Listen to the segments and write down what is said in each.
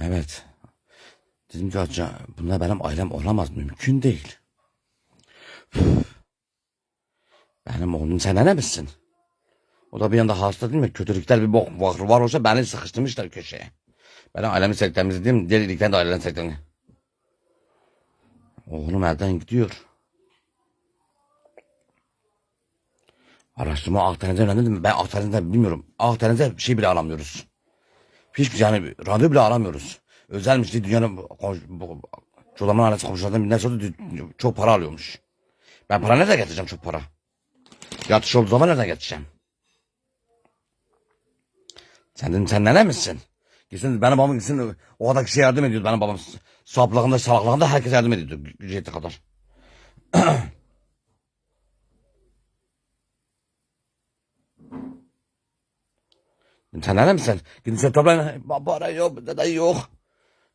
Evet. Dedim ki acaba bunlar benim ailem olamaz. Mümkün değil. Benim oğlum sen ne misin? O da bir yanda hasta değil mi? Kötülükler bir bok var, var olsa beni sıkıştırmışlar köşeye. Benim ailemi sektemizdi değil mi? Delilikten de ailenin sektemini. Oğlum elden gidiyor. Araştırma Akdeniz'e önemli mi? Ben Akdeniz'de bilmiyorum. Akdeniz'de bir şey bile alamıyoruz. Hiçbir yani randevu bile alamıyoruz. Özelmiş diye dünyanın Çoluğumun ailesi komşulardan birinden sonra çok para alıyormuş. Ben para nereden getireceğim çok para? Yatış olduğu zaman nereden getireceğim? Sen dedim sen nene misin? Gitsin benim babam gitsin o kadar kişiye yardım ediyordu benim babam. Saplığında salaklığında herkese yardım ediyordu yettiği kadar. Sen nene misin? Gidin sen toplayın. Baba yok, dede yok.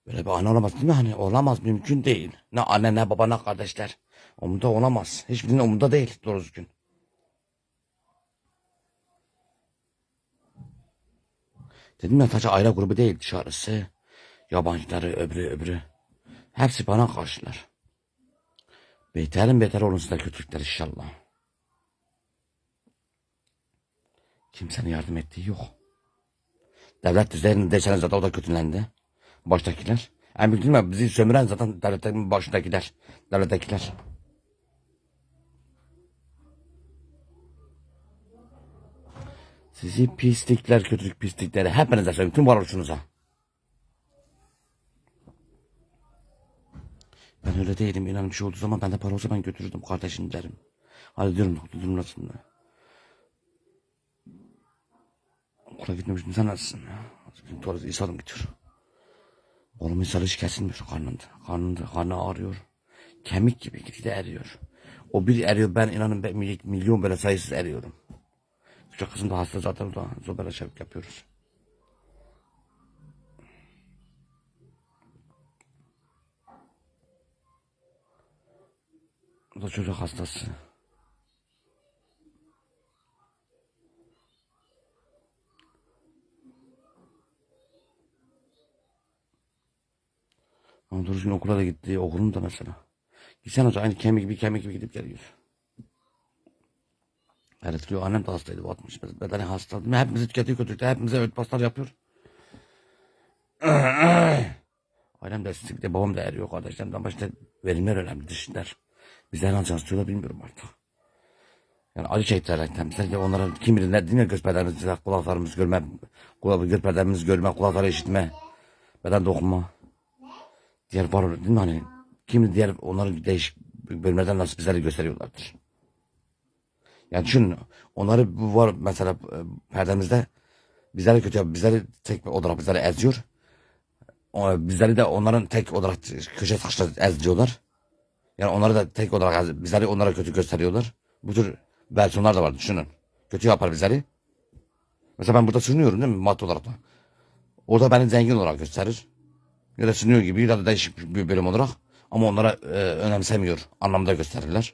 Böyle bir anne olamaz değil mi? Hani olamaz mümkün değil. Ne anne ne baba ne kardeşler. Umunda olamaz. Hiçbirinin umunda değil doğru düzgün. Dedim ya sadece aile grubu değil dışarısı. Yabancıları öbürü öbürü. Hepsi bana karşılar. Beterin beter olunsun da kötülükler inşallah. Kimsenin yardım ettiği yok. Devlet düzeninde deseniz zaten o da kötülendi. Baştakiler. En büyük değil mi? Bizi sömüren zaten devletin başındakiler. Devlettekiler. Sizi pislikler, kötülük pislikleri hepinize söyleyeyim. Tüm varoluşunuza. Ben öyle değilim. İnanın bir şey olduğu zaman bende para olsa ben götürürdüm kardeşim derim. Hadi diyorum doktor durum nasıl? Okula gitmemiştim sen nasılsın? Bizim tuvalete İsa'dım gidiyor. Oğlum İsa'lı hiç kesilmiyor karnında. Karnında, karnı ağrıyor. Kemik gibi gitgide eriyor. O bir eriyor ben inanın ben mily- milyon böyle sayısız eriyorum. Küçük kızım da hasta zaten o da zobela çabuk yapıyoruz. O da çocuk hastası. Ama düzgün okula da gitti. Okulum da mesela. Gitsen hoca aynı kemik gibi kemik gibi gidip geliyor. Evet diyor annem de hastaydı 60 bedeni hasta. Hepimizi tüketiyor kötülükler. Hepimize örtbaslar yapıyor. Ailem de sizlikte babam da eriyor kardeşlerimden başta verimler önemli dişler. Bizler ne alacağız diyorlar bilmiyorum artık. Yani acı çektirerekten bizler de onlara kim bilir ne mi göz perdelerimiz, kulaklarımız görme, kulak, göz perdelerimiz görme, kulakları işitme, beden dokunma. Diğer var değil mi hani kim diğer onların değişik bölümlerden nasıl bizlere gösteriyorlardır. Yani düşün onları bu var mesela e, perdemizde bizleri kötü yap- bizleri tek olarak bizleri eziyor. Bizleri de onların tek olarak köşe taşla eziyorlar. Yani onları da tek olarak bizleri onlara kötü gösteriyorlar. Bu tür versiyonlar da var düşünün. Kötü yapar bizleri. Mesela ben burada sürünüyorum değil mi madde olarak da. Orada beni zengin olarak gösterir. Sürünüyor gibi ya da değişik bir bölüm olarak. Ama onlara e, önemsemiyor anlamda gösterirler.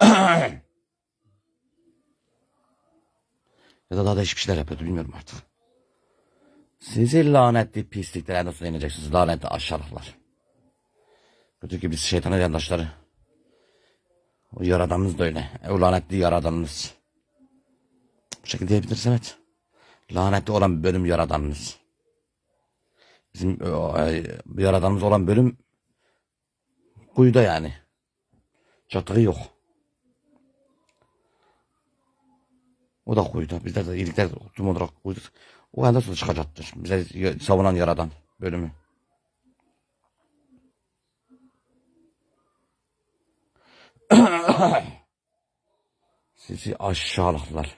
Ya da daha değişik şeyler yapıyordu bilmiyorum artık. Sizi lanetli pislikler nasıl ineceksiniz lanetli aşağılıklar. Kötü ki biz şeytanın yandaşları. O yaradanınız da öyle. O lanetli yaradanınız. Bu şekilde diyebiliriz evet. Lanetli olan bölüm yaradanınız. Bizim e, yaradanımız olan bölüm kuyuda yani. Çatığı yok. O da kuyuda. Bizler de iyilikler tüm olarak kuyuda. O anda sonra çıkacaktır. Bize savunan yaradan bölümü. Sizi aşağılıklar.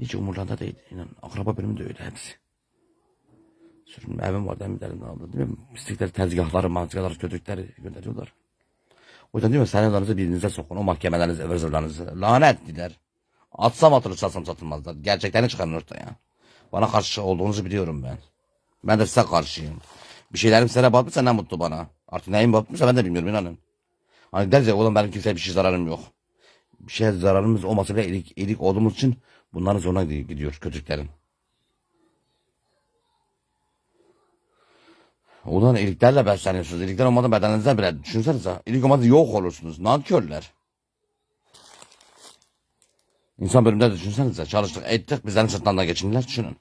Hiç umurlarında değil. İnan, akraba bölümü de öyle hepsi. Sürünme evim vardı emirlerini aldı değil mi? Pislikleri, tezgahları, mantıkaları, kötülükleri gönderiyorlar. O yüzden diyor senaryolarınızı birbirinize sokun. O mahkemelerinizi, ıvır zıvırlarınızı. Lanetliler. Atsam atılır, satsam satılmazlar. Gerçeklerini çıkarın ortaya. Bana karşı olduğunuzu biliyorum ben. Ben de size karşıyım. Bir şeylerim size batmışsa ne mutlu bana. Artık neyin batmışsa ben de bilmiyorum inanın. Hani deriz ya oğlum benim kimseye bir şey zararım yok. Bir şeye zararımız olmasa bile iyilik, iyilik olduğumuz için bunların zoruna gidiyor, kötülüklerin. Ulan iyiliklerle besleniyorsunuz. İyilikler olmadan bedeninizde bile düşünsenize. İyilik olmadan yok olursunuz. Nankörler. İnsan bölümünde de düşünsenize. Çalıştık ettik bizlerin sırtlarından geçindiler. Düşünün.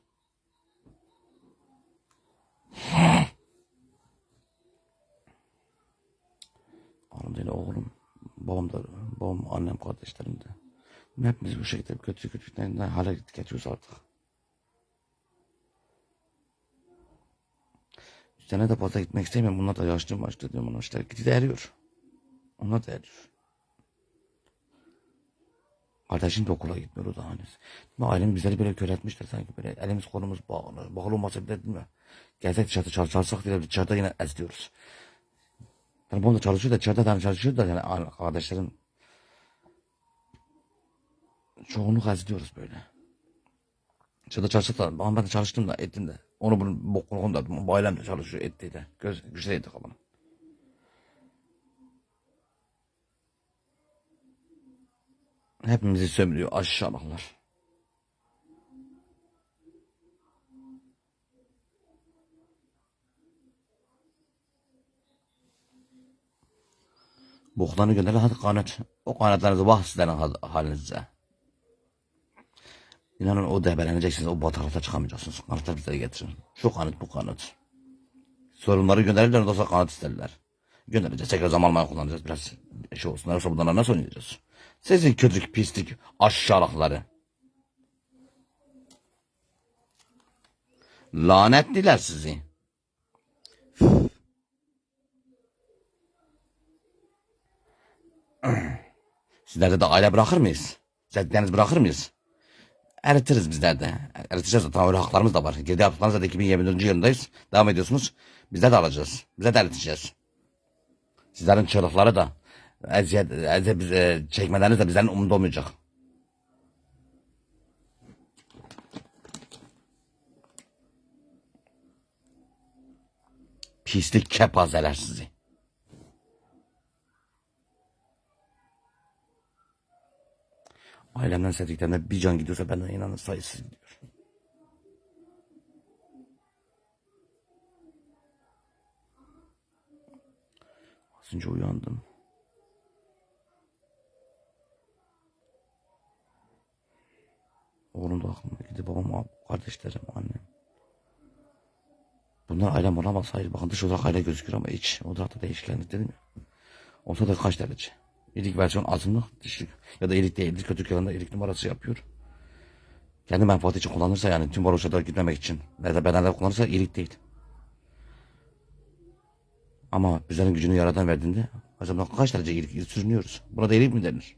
Oğlum değil oğlum. Babam da, babam, annem, kardeşlerim de. Hepimiz bu şekilde kötü kötülüklerden hale gittik geçiyoruz artık. Üstüne de fazla gitmek istemiyorum. Bunlar da yaşlı başlı diyorum ona işte. Gidi de eriyor. Onlar da eriyor. Kardeşim de okula gitmiyor o da. Ve ailem bizleri böyle kör etmişler sanki böyle elimiz kolumuz bağlı. Bağlı olmasa bile değil mi? Gelsek dışarıda çalışsak bile dışarıda yine ezliyoruz. Yani bunu da çalışıyor da dışarıda da çalışıyor da yani ar- çoğunluk ezliyoruz böyle. Dışarıda çalışsak da ama ben çalıştım da ettim de. Onu bunu bokunu da bu ailem de çalışıyor etti de. Göz, güçleydi kalan. Hepimizi sömürüyor aşağılıklar. Boklarını gönderin hadi kanat. O kanatlarınızı vah sizlerin hal- halinize. İnanın o debeleneceksiniz. O bataklıkta çıkamayacaksınız. Kanatlar bizlere getirin. Şu kanat bu kanat. Sorunları gönderirler sonra kanat isterler. Göndereceğiz. Tekrar zaman almaya kullanacağız. Biraz şey olsun. Yoksa bundan nasıl oynayacağız? Sizin kötülük, pislik, aşağılıkları. Lanetliler sizi. Sizlerde de aile bırakır mıyız? Sevdiklerinizi bırakır mıyız? Eritiriz bizler de. Eriteceğiz. Tamam öyle haklarımız da var. Geride yaptıklarınızda da 2024. yılındayız. Devam ediyorsunuz. Bizler de alacağız. Bize de eriteceğiz. Sizlerin çığlıkları da eziyet, eziyet bize çekmeleriniz de bizlerin umurunda olmayacak. Pislik kepazeler sizi. Ailemden sevdiklerimden bir can gidiyorsa benden inanın sayısız gidiyor. Az önce uyandım. Oğlum da aklıma geldi. Babam, ab- kardeşlerim, annem. Bunlar ailem olamaz. Hayır bakın dış olarak aile gözüküyor ama iç. O tarafta değişkenlik dedim ya. Olsa da kaç derece? İyilik versiyon azınlık, dişlik. Ya da iyilik değildir. Kötülük yanında iyilik numarası yapıyor. Kendi menfaati için kullanırsa yani tüm varoşlara gitmemek için. Ya da bedenler kullanırsa iyilik değil. Ama bizlerin gücünü yaratan verdiğinde acaba kaç derece iyilik sürünüyoruz. Buna da iyilik mi denir?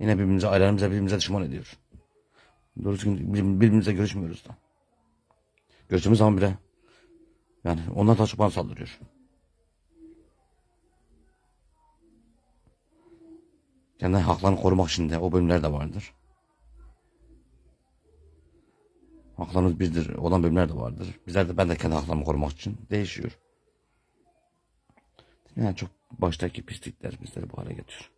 Yine birbirimize, ailelerimize birbirimize düşman ediyor. Doğrusu bir- birbirimize görüşmüyoruz da. Görüştüğümüz zaman bile yani onlar daha çok bana saldırıyor. Kendi haklarını korumak için de o bölümler de vardır. Haklarımız birdir olan bölümler de vardır. Bizler de ben de kendi haklarımı korumak için değişiyor. Yani çok baştaki pislikler bizleri bu hale getiriyor.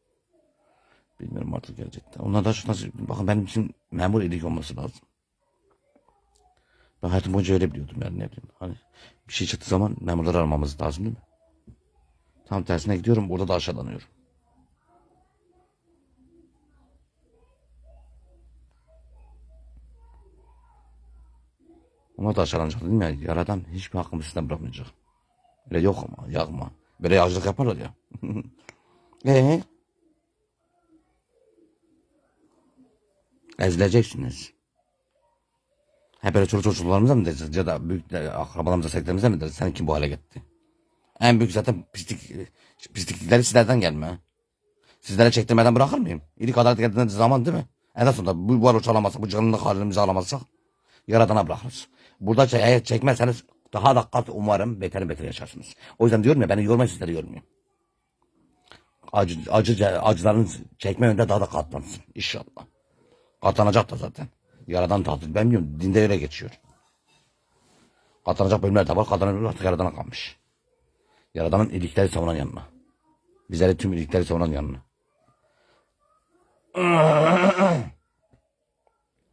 Bilmiyorum artık gerçekten. Onlar da şu nasıl, bakın benim için memur iyilik olması lazım. Ben hayatım boyunca öyle biliyordum yani ne bileyim. Hani bir şey çıktığı zaman memurları aramamız lazım değil mi? Tam tersine gidiyorum orada da aşağılanıyorum. Onlar da aşağılanacak değil mi? Yaradan hiçbir hakkımı sizden bırakmayacak. Öyle yok ama yakma. Böyle yağcılık yaparlar ya. Eee? Ezileceksiniz. Hep böyle çocuk çocuklarımıza mı deriz? Ya da büyük de, akrabalarımıza, sevdiklerimize mi deriz? Sen kim bu hale gitti? En büyük zaten pislik, pisliklikleri sizlerden gelme. Sizlere çektirmeden bırakır mıyım? İyilik adalet geldiğinde zaman değil mi? En sonunda bu varlık alamazsak, bu canlılık halimizi alamazsak Yaradan'a bırakırız. Burada çe- eğer çekmezseniz daha da kat umarım beter beter yaşarsınız. O yüzden diyorum ya beni yormayın sizleri yormayın. Acı, acı, acıların çekme yönde daha da katlansın inşallah. Katlanacak da zaten. Yaradan tatil. Ben biliyorum dinde öyle geçiyor. Katlanacak bölümler de var. Katlanacak artık yaradana kalmış. Yaradanın iyilikleri savunan yanına. Bizleri tüm iyilikleri savunan yanına.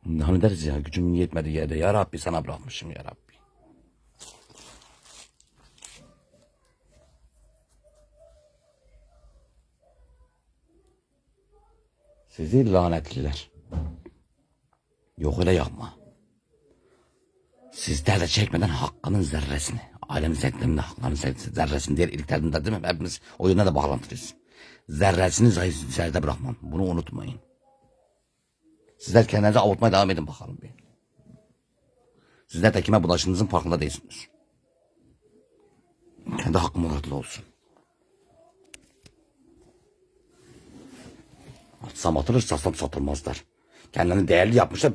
Hani deriz ya gücüm yetmedi yerde. Ya Rabbi sana bırakmışım ya Rabbi. Sizi lanetliler. Yok öyle yapma. Sizler de çekmeden hakkının zerresini, alem zevklerinde hakkının zerresini, diğer iliklerinde değil mi? Hepimiz o yöne de bağlantılıyız. Zerresini zayıf zerrede bırakmam. Bunu unutmayın. Sizler kendinizi avutmaya devam edin bakalım bir. Sizler de kime bulaştığınızın farkında değilsiniz. Kendi hakkı muratlı olsun. Atsam atılır satsam satılmazlar. Kendilerini değerli yapmışlar.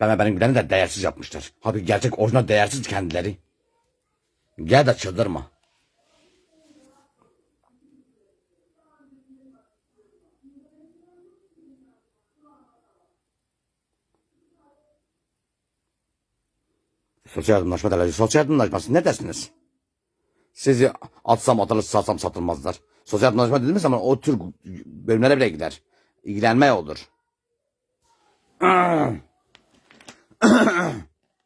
Ben benim gibilerini de değersiz yapmışlar. Halbuki gerçek orijinal değersiz kendileri. Gel de çıldırma. Sosyal yardımlaşma derler. Sosyal yardımlaşması ne dersiniz? Sizi atsam atılır satsam satılmazlar. Sosyal yardımlaşma dediğimiz zaman o tür bölümlere bile gider. İlgilenmeye olur.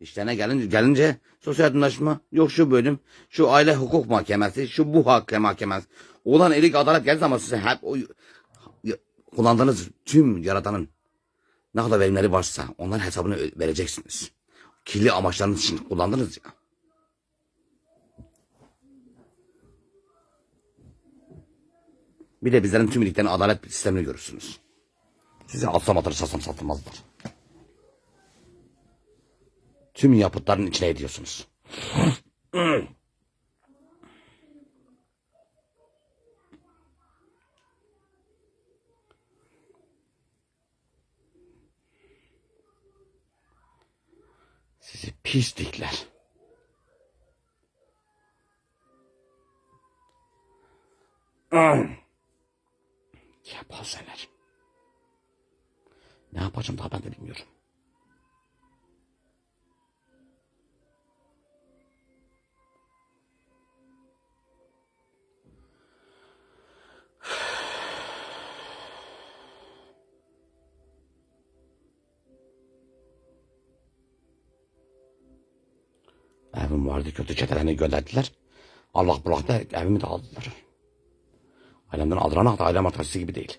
İşlerine gelince, gelince sosyal yardımlaşma yok şu bölüm, şu aile hukuk mahkemesi, şu bu hak mahkemesi. Olan iyilik adalet geldiği zaman size hep o kullandığınız tüm yaratanın ne kadar verimleri varsa onların hesabını vereceksiniz. Kirli amaçlarınız için kullandınız ya. Bir de bizlerin tüm iyiliklerin adalet sistemini görürsünüz. Size alsam atır satsam satılmazlar. Tüm yapıtların içine ediyorsunuz. Sizi pislikler. Kepazeler. Ne yapacağım daha ben de bilmiyorum. Evim vardı kötü çetelerini gönderdiler. Allah bıraktı evimi de aldılar. Ailemden aldıran da ailem atasısı gibi değil.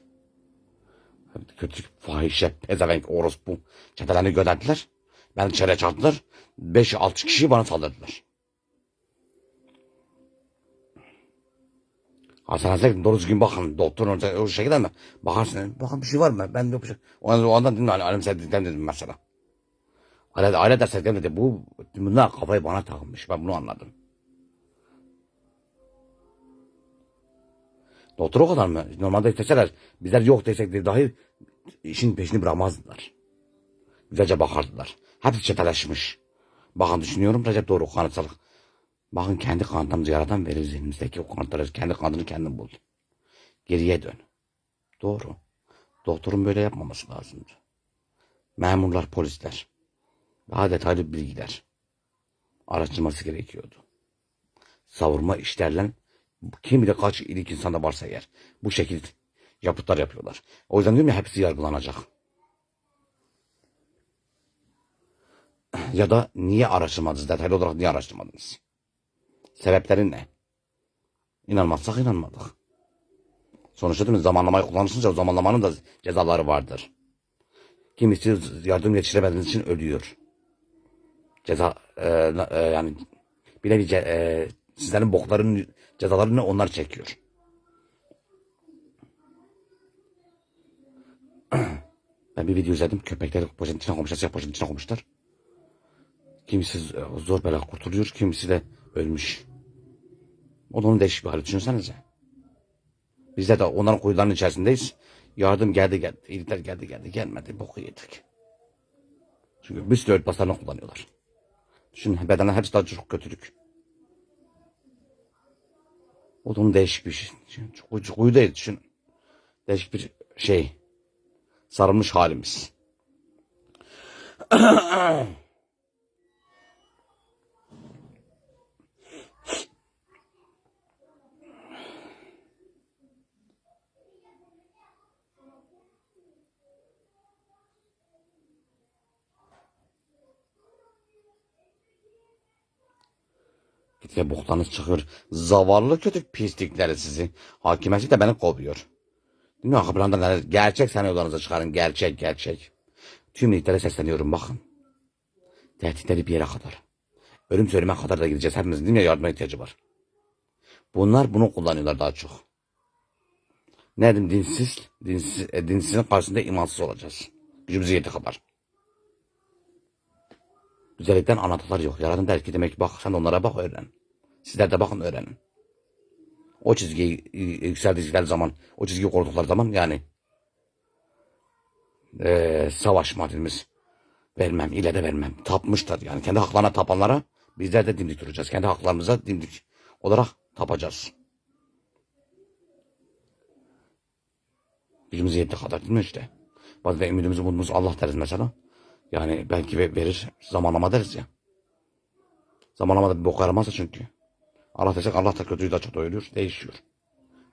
Kötü fahişe, pezevenk, orospu çetelerini gönderdiler. Ben içeri çarptılar. 5-6 kişi bana saldırdılar. Hastanede doğru düzgün bakın. Doktor orada o şekilde mi? Bakarsın. Bakın bir şey var mı? Ben yok bir şey. O anda, o anda dedim. Alem sevdiklerim dedim mesela. Aile, aile desteklerim dedi. Bu, bunlar kafayı bana takılmış. Ben bunu anladım. Doktor o kadar mı? Normalde isteseler bizler yok desek de dahi işin peşini bırakmazdılar. Güzelce bakardılar. Hepsi çeteleşmiş. Bakın düşünüyorum Recep doğru kanıtsalık. Bakın kendi kanıtlarımızı yaratan verir zihnimizdeki o kanıtları. Kendi kanıtını kendin bul. Geriye dön. Doğru. Doktorun böyle yapmaması lazımdı. Memurlar, polisler. Daha detaylı bilgiler. Araştırması gerekiyordu. Savurma işlerle kim bilir kaç iyilik insanda varsa eğer bu şekilde yapıtlar yapıyorlar. O yüzden diyorum ya hepsi yargılanacak. Ya da niye araştırmadınız? Detaylı olarak niye araştırmadınız? Sebepleri ne? İnanmazsak inanmadık. Sonuçta değil mi? Zamanlamayı kullanırsınız ya o zamanlamanın da cezaları vardır. Kimisi yardım yetiştiremediğiniz için ölüyor. Ceza e, e, yani bir nevi ce- e, sizlerin bokların cezalarını onlar çekiyor. Ben bir video izledim. Köpekleri poşetin içine koymuşlar. Siyah poşetin içine koymuşlar. Kimisi zor bela kurtuluyor. Kimisi de ölmüş. O da onun değişik bir hali. Düşünsenize. Biz de, onların kuyularının içerisindeyiz. Yardım geldi geldi. İyilikler geldi geldi. Gelmedi. Boku yedik. Çünkü bir sürü örtbaslarını kullanıyorlar. Düşün bedenler hepsi daha çok kötülük. O da onun değişik bir şey. Kuyu, kuyu değil düşün. Değişik bir şey. Sarılmış halimiz. Gittikçe boktanız çıkıyor. Zavallı kötü pislikleri sizi. Hakimiyeti de beni kovuyor. Mi? Arka planda neler? Gerçek senaryolarınızı çıkarın. Gerçek gerçek. Tüm liglere sesleniyorum bakın. Tehditleri bir yere kadar. Ölüm söyleme kadar da gideceğiz. Hepimizin mi yardıma ihtiyacı var. Bunlar bunu kullanıyorlar daha çok. Ne dedim dinsiz, dinsiz, e, dinsizin karşısında imansız olacağız. Gücümüze yettiği kadar. Güzellikten anlatılar yok. Yaradan der ki demek bak sen onlara bak öğren. Sizler de bakın öğrenin. O çizgiyi y- yükseldikleri zaman, o çizgiyi korudukları zaman yani eee savaş mademiz vermem, ile de vermem. Tapmışlar yani kendi haklarına tapanlara bizler de dimdik duracağız. Kendi haklarımıza dimdik olarak tapacağız. Gücümüze yettiği kadar değil mi işte? Bazen ümidimizi umudumuz Allah deriz mesela. Yani belki ve- verir zamanlama deriz ya. Zamanlama da bir bok yaramazsa çünkü. Allah desek Allah da kötüyü de çok doyuruyor. Değişiyor.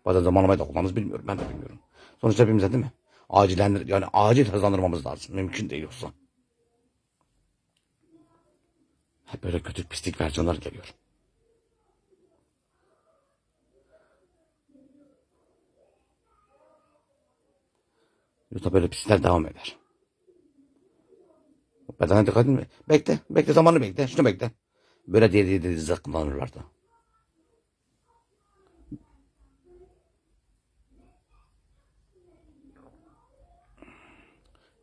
Bazen zamanlamayı da kullanırız bilmiyorum. Ben de bilmiyorum. Sonuçta hepimize değil mi? Acilen yani acil hızlandırmamız lazım. Mümkün değil yoksa. Hep böyle kötü pislik versiyonlar geliyor. Yoksa böyle pislikler devam eder. Bedene dikkat edin. Bekle. Bekle zamanı bekle. Şunu bekle. Böyle diye diye diye zıkkımlanırlardı.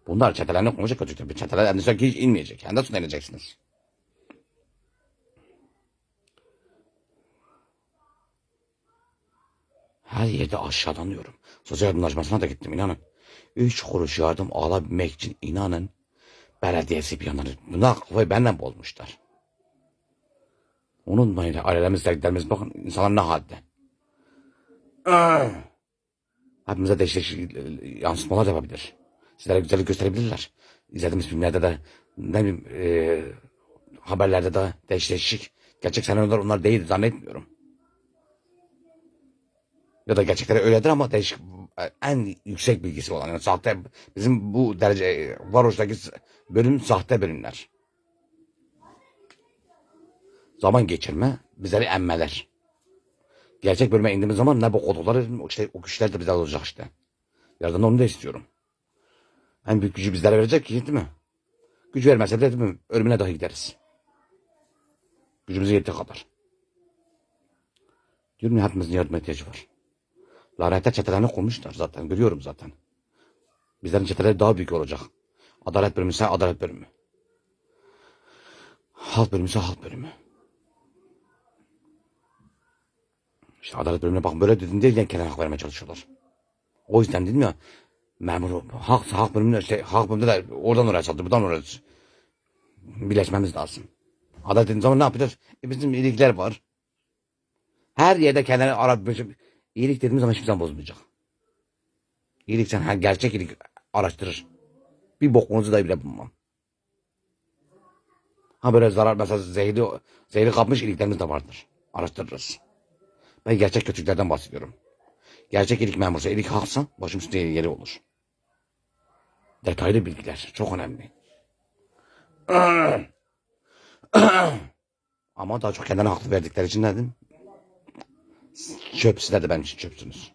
Bunlar çetelerine konuşacak kötü tabii. Çeteler endişe hiç inmeyecek. De sonra ineceksiniz. Her yerde aşağılanıyorum. Sosyal yardımlaşmasına da gittim inanın. Üç kuruş yardım alabilmek için inanın. Belediyesi bir yandan. Bunlar kafayı benden bozmuşlar. Unutmayın ailelerimiz, sevdiklerimiz bakın insanlar ne halde. Hepimize değişik yansıtmalar yapabilir. Sizlere güzellik gösterebilirler. İzlediğimiz filmlerde de ne bileyim e, haberlerde de değişik gerçek senaryolar onlar değil zannetmiyorum. Ya da gerçekleri öyledir ama değişik en yüksek bilgisi olan yani sahte bizim bu derece varoştaki bölüm sahte bölümler. Zaman geçirme bizleri emmeler. Gerçek bölüme indiğimiz zaman ne bu kodukları işte o güçler de bize olacak işte. Yardım onu da istiyorum. En büyük gücü bizlere verecek ki değil mi? Güç vermezse değil mi? Ölümüne dahi gideriz. Gücümüze yettiği kadar. Diyorum ya hepimizin yardıma ihtiyacı var. Lanetler çetelerini kurmuşlar zaten. Görüyorum zaten. Bizlerin çeteleri daha büyük olacak. Adalet bölümü ise adalet bölümü. Halk bölümü ise halk bölümü. İşte adalet bölümüne bakın böyle dedim diye kendine hak vermeye çalışıyorlar. O yüzden dedim ya memur hak, hak bölümünde işte hak bölümünde de oradan oraya çaldı buradan oraya birleşmemiz lazım. Adalet dediğim zaman ne yapacağız? E bizim iyilikler var. Her yerde kendine arabilecek iyilik dediğimiz zaman hiçbir zaman bozmayacak. İyilik sen her gerçek iyilik araştırır. Bir bokunuzu da bile bulmam. Ha böyle zarar mesela zehri, zehri kapmış iyiliklerimiz de vardır. Araştırırız. Ben gerçek kötülüklerden bahsediyorum. Gerçek iyilik memursa, iyilik haksa başım üstünde yeri olur. Detaylı bilgiler çok önemli. Ama daha çok kendine haklı verdikleri için dedim? Çöp sizler de benim için çöpsünüz.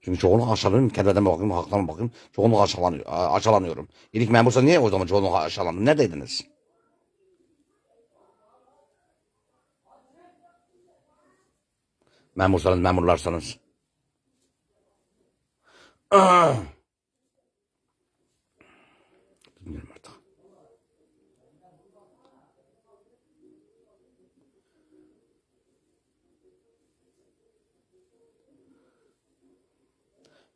Çünkü çoğunu aşağılanıyorum. Kendime bakayım, haklarıma bakayım. Çoğunu aşağılanıyor, aşağılanıyorum. İyilik memursa niye o zaman çoğunu aşağılandım? Neredeydiniz? Memursanız, memurlarsanız. Ah! Bilmiyorum artık.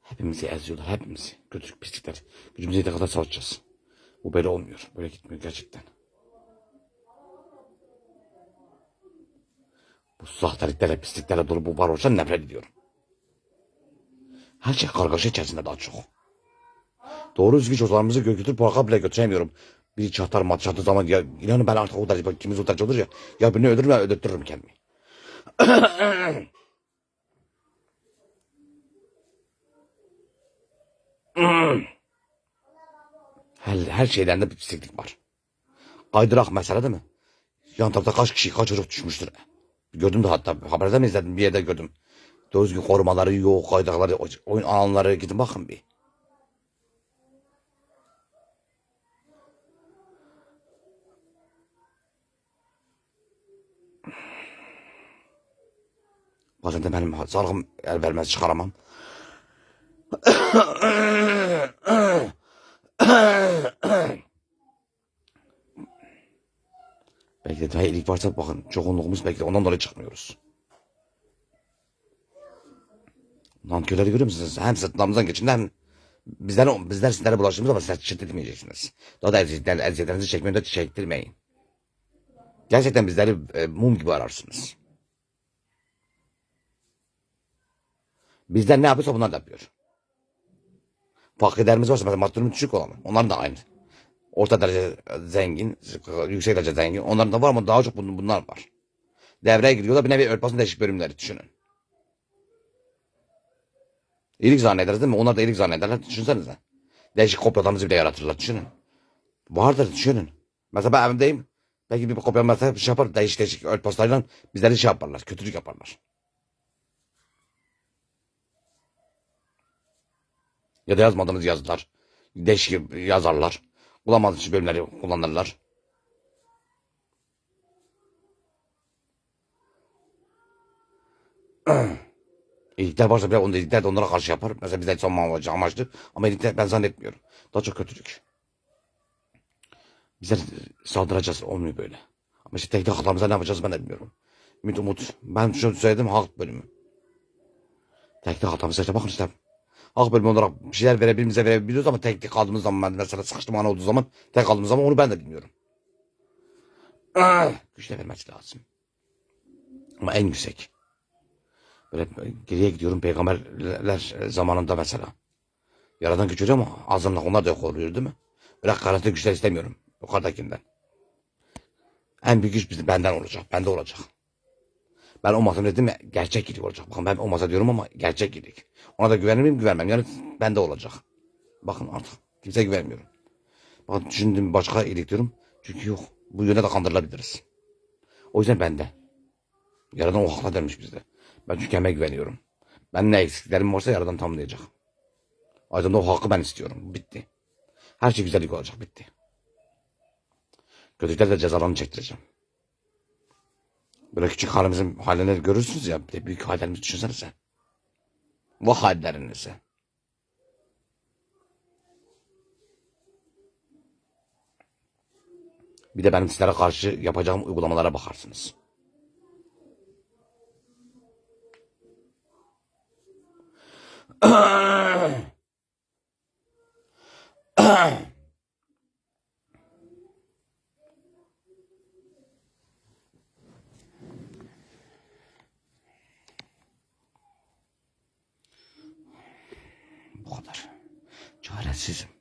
Hepimizi eziyorlar, hepimizi. Kötülük, pislikler. Gücümüze yettiği kadar savaşacağız. Bu böyle olmuyor, böyle gitmiyor gerçekten. Bu sahteliklerle, pisliklerle dolu bu varoştan nefret ediyorum. Her şey kargaşa içerisinde daha çok. Doğru düzgün çocuklarımızı götürüp parka bile götüremiyorum. Biri çatar mat çatır zaman ya inanın ben artık o derece kimiz o derece olur ya. Ya birini öldürürüm ya öldürtürürüm kendimi. her, her şeyden de bir pisliklik var. Kaydırak mesele değil mi? Yan tarafta kaç kişi kaç çocuk düşmüştür. Gördüm de hatta haberde mi izledim bir yerde gördüm. Doğru korumaları yok, kaydırakları, oyun alanları gidin bakın bir. Bazen de benim sağlığım el vermez çıkaramam. belki de iyilik varsa bakın çoğunluğumuz belki de ondan dolayı çıkmıyoruz. Nankörleri görüyor musunuz? Hem sırtlarımızdan geçin hem bizler, bizler sizlere bulaştığımız ama siz çıt etmeyeceksiniz. Daha da eziyetler, eziyetlerinizi çekmeyin de çektirmeyin. Gerçekten bizleri e, mum gibi ararsınız. Bizler ne yapıyorsa bunlar da yapıyor. Fakirlerimiz varsa mesela maddi durumu düşük olan onların da aynı. Orta derece zengin, yüksek derece zengin. Onların da var ama daha çok bun- bunlar var. Devreye giriyorlar bir nevi örtbasın değişik bölümleri düşünün. İyilik zannederiz değil mi? Onlar da iyilik zannederler. Düşünsenize. Değişik kopyalarımızı bile yaratırlar. Düşünün. Vardır düşünün. Mesela ben evimdeyim. Belki bir kopya mesela bir şey yapar. Değişik değişik örtbaslarıyla bizleri şey yaparlar. Kötülük yaparlar. Ya da yazmadığımız yazılar. Değişik yazarlar. Bulamadığımız bölümleri kullanırlar. İyilikler varsa bile onda iyilikler de onlara karşı yapar. Mesela bizde son amacı amaçlı. Ama iyilikler ben zannetmiyorum. Daha çok kötülük. Bizler saldıracağız olmuyor böyle. Ama işte tek tek hatalarımıza ne yapacağız ben de bilmiyorum. Ümit Umut. Ben şunu söyledim halk bölümü. Tek tek hatamıza işte bakın işte. Halk bölümü olarak bir şeyler verebiliriz verebiliyoruz ama tek tek kaldığımız zaman ben mesela sıkıştım an olduğu zaman tek kaldığımız zaman onu ben de bilmiyorum. Güçle vermesi lazım. Ama en yüksek. Böyle geriye gidiyorum peygamberler zamanında mesela. Yaradan güç veriyor ama azınlık onlar da yok oluyor değil mi? Öyle karantina güçler istemiyorum. Yukarıdakinden. En büyük güç bizim- benden olacak. Bende olacak. Ben olmasam dedim ya gerçek iyilik olacak. Bakın ben olmasa diyorum ama gerçek iyilik. Ona da güvenir miyim güvenmem. Yani bende olacak. Bakın artık kimseye güvenmiyorum. Bakın düşündüğüm başka iyilik diyorum. Çünkü yok. Bu yöne de kandırılabiliriz. O yüzden bende. Yaradan o hakla dermiş bizde. Ben çünkü kendime güveniyorum. Ben ne eksiklerim varsa yaradan yüzden de o hakkı ben istiyorum. Bitti. Her şey güzellik olacak. Bitti. Kötülükler de cezalarını çektireceğim. Böyle küçük halimizin halini görürsünüz ya. Bir de büyük hallerimizi düşünsenize. Bu hallerinizi. Bir de benim sizlere karşı yapacağım uygulamalara bakarsınız. Bu kadar. Çaresizim.